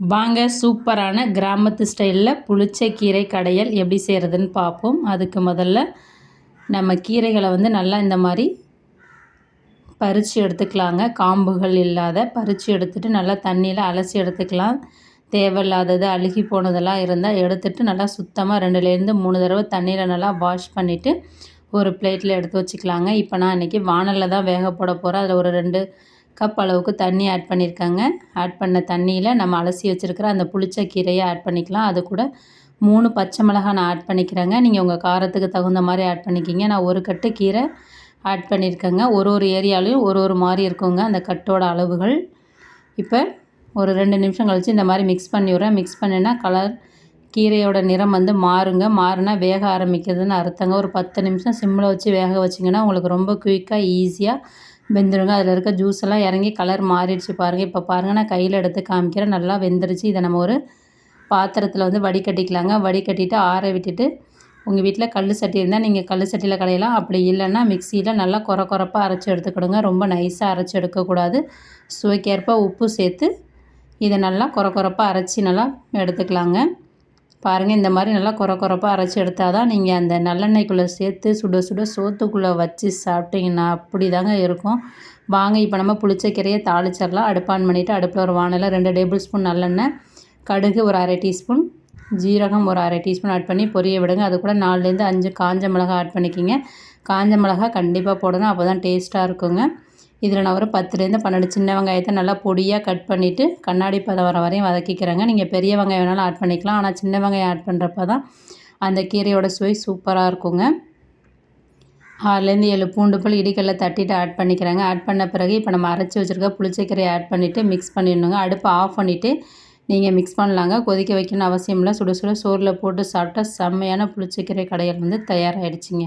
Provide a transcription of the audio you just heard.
வாங்க சூப்பரான கிராமத்து ஸ்டைலில் புளிச்ச கீரை கடையல் எப்படி செய்கிறதுன்னு பார்ப்போம் அதுக்கு முதல்ல நம்ம கீரைகளை வந்து நல்லா இந்த மாதிரி பறித்து எடுத்துக்கலாங்க. காம்புகள் இல்லாத பறித்து எடுத்துகிட்டு நல்லா தண்ணியில் அலசி எடுத்துக்கலாம். தேவையில்லாதது அழுகி போனதெல்லாம் இருந்தால் எடுத்துகிட்டு நல்லா சுத்தமாக ரெண்டுலேருந்து மூணு தடவை தண்ணியில் நல்லா வாஷ் பண்ணிவிட்டு ஒரு பிளேட்டில் எடுத்து வச்சுக்கலாங்க. இப்போ நான் இன்றைக்கி வானலில் தான் வேக போட போகிறேன் அதில் ஒரு ரெண்டு கப் அளவுக்கு தண்ணி ஆட் பண்ணியிருக்காங்க ஆட் பண்ண தண்ணியில் நம்ம அலசி வச்சுருக்கிற அந்த புளிச்ச கீரையை ஆட் பண்ணிக்கலாம். அது கூட மூணு பச்சை மிளகாய் நான் ஆட் பண்ணிக்கிறேங்க. நீங்கள் உங்கள் காரத்துக்கு தகுந்த மாதிரி ஆட் பண்ணிக்கிங்க. நான் ஒரு கட்டு கீரை ஆட் பண்ணியிருக்கேங்க ஒரு ஒரு ஏரியாலையும் ஒரு ஒரு மாதிரி இருக்குங்க அந்த கட்டோட அளவுகள். இப்போ ஒரு ரெண்டு நிமிஷம் கழித்து இந்த மாதிரி மிக்ஸ் பண்ணி விட்றேன். மிக்ஸ் பண்ணினா கலர் கீரையோட நிறம் வந்து மாறுங்க. மாறுனா வேக ஆரம்பிக்கிறதுன்னு அர்த்தங்க. ஒரு பத்து நிமிஷம் சிம்மில் வச்சு வேக வச்சிங்கன்னா உங்களுக்கு ரொம்ப குயிக்காக ஈஸியாக வெந்துருங்க. அதில் இருக்க ஜூஸ் எல்லாம் இறங்கி கலர் மாறிடுச்சு பாருங்கள் இப்போ பாருங்கள் நான் கையில் எடுத்து காமிக்கிறேன். நல்லா வெந்துருச்சு. இதை நம்ம ஒரு பாத்திரத்தில் வந்து வடிகட்டிக்கலாங்க. வடிகட்டிட்டு ஆற விட்டுட்டு உங்கள் வீட்டில் கல் சட்டி இருந்தால் நீங்கள் கல் சட்டியில் கடையலாம். அப்படி இல்லைன்னா மிக்சியில் நல்லா குறை குறப்பாக அரைச்சி எடுத்துக்கிடுங்க. ரொம்ப நைஸாக அரைச்சி எடுக்கக்கூடாது. சுவைக்கேற்ப உப்பு சேர்த்து இதை நல்லா குறை குறப்பாக அரைச்சி நல்லா எடுத்துக்கலாங்க. பாருங்கள் இந்த மாதிரி நல்லா குறை குறைப்பாக அரைச்சி எடுத்தால் தான் நீங்கள் அந்த நல்லெண்ணெய்க்குள்ளே சேர்த்து சுட சுட சோத்துக்குள்ளே வச்சு சாப்பிட்டிங்கன்னா அப்படி தாங்க இருக்கும். வாங்க இப்போ நம்ம புளிச்சக்கீரையை தாளிச்சிடலாம். அடுப்பான் பண்ணிவிட்டு அடுப்பில் ஒரு வானலில் ரெண்டு டேபிள் ஸ்பூன் நல்லெண்ணெய் கடுகு ஒரு அரை டீஸ்பூன் ஜீரகம் ஒரு அரை டீஸ்பூன் ஆட் பண்ணி பொரிய விடுங்க. அது கூட நாலுலேருந்து அஞ்சு காஞ்ச மிளகா ஆட் பண்ணிக்கிங்க. காஞ்ச மிளகா கண்டிப்பாக போடணும் அப்போ தான் டேஸ்ட்டாக இருக்குங்க. இதில் நான் ஒரு பத்துலேருந்து பன்னெண்டு சின்ன வெங்காயத்தை நல்லா பொடியாக கட் பண்ணிவிட்டு கண்ணாடி பதம் வர வரையும் வதக்கிக்கிறேங்க. நீங்கள் பெரிய வெங்காயம் வேணாலும் ஆட் பண்ணிக்கலாம். ஆனால் சின்ன வெங்காயம் ஆட் பண்ணுறப்ப தான் அந்த கீரையோட சுவை சூப்பராக இருக்குங்க. ஆறுலேருந்து ஏழு பூண்டு பல் இடிக்கல்ல தட்டிட்டு ஆட் பண்ணிக்கிறாங்க. ஆட் பண்ண பிறகு இப்போ நம்ம அரைச்சி வச்சுருக்க புளிச்சக்கீரையை ஆட் பண்ணிவிட்டு மிக்ஸ் பண்ணிடணுங்க. அடுப்பை ஆஃப் பண்ணிவிட்டு நீங்கள் மிக்ஸ் பண்ணலாங்க. கொதிக்க வைக்கணும்னு அவசியம் இல்லை. சுட சுட சோறில் போட்டு சாப்பிட்டா செம்மையான புளிச்சக்கீரை கடைகள் வந்து தயாராகிடுச்சிங்க.